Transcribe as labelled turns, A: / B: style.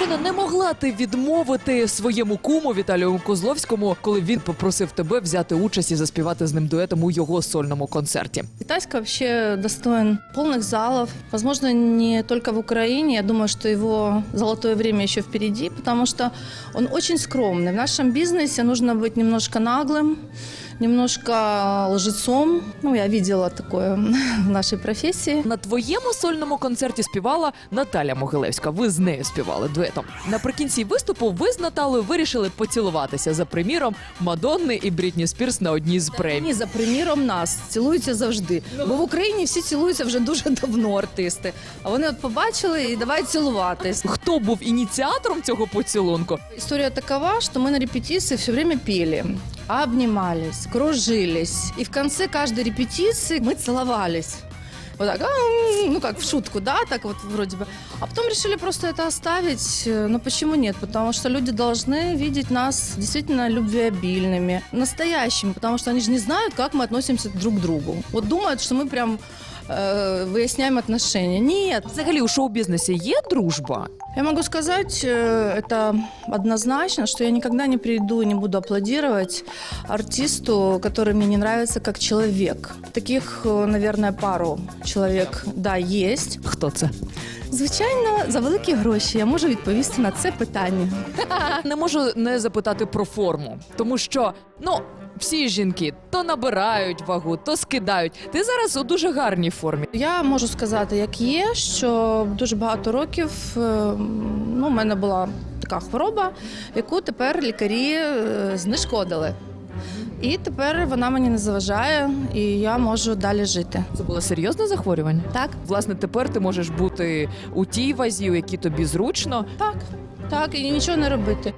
A: Ірина, не могла ти відмовити своєму куму Віталію Козловському, коли він попросив тебе взяти участь і заспівати з ним дуетом у його сольному концерті.
B: Витаська вообще достоин полных залов. Возможно, не только в Украине. Я думаю, что его золотое время еще впереди, потому что он очень скромный. В нашем бизнесе нужно быть немножко наглым, немножко лжецом. Ну, я видела такое в нашей профессии.
A: На твоєму сольному концерті співала Наталя Могилевська. Ви з нею співали дуетом. Наприкінці виступу ви з Наталою вирішили поцілуватися за приміром Мадонни і Брітні Спірс на одній з премій.
B: За приміром нас цілуються завжди. Бо в Україні всі цілуються вже дуже давно артисти. А вони от побачили і давай цілуватись.
A: Хто був ініціатором цього поцілунку?
B: История такова, что мы на репетиции все время пели, обнимались, кружились. И в конце каждой репетиции мы целовались. Вот так, «Ам», ну как в шутку, да, так вот вроде бы. А потом решили просто это оставить. Ну почему нет? Потому что люди должны видеть нас действительно любвеобильными, настоящими, потому что они же не знают, как мы относимся друг к другу. Вот думают, что мы прям э, выясняем отношения. Нет,
A: Взагалі у шоу-бізнесі є дружба.
B: я могу сказать э, это однозначно, что я никогда не приду и не буду аплодировать артисту, который мне не нравится как человек. Таких, э, наверное, пару человек, да, есть.
A: Хто це?
B: Звичайно, за великі гроші я можу відповісти на це питання.
A: Не можу не запитати про форму, тому що ну. всі жінки то набирають вагу, то скидають. Ти зараз у дуже гарній формі.
B: Я можу сказати, як є, що дуже багато років е, ну, у мене була така хвороба, яку тепер лікарі е, знешкодили. І тепер вона мені не заважає, і я можу далі жити.
A: Це було серйозне захворювання.
B: Так,
A: Власне, тепер ти можеш бути у тій вазі, у якій тобі зручно.
B: так, так, і нічого не робити.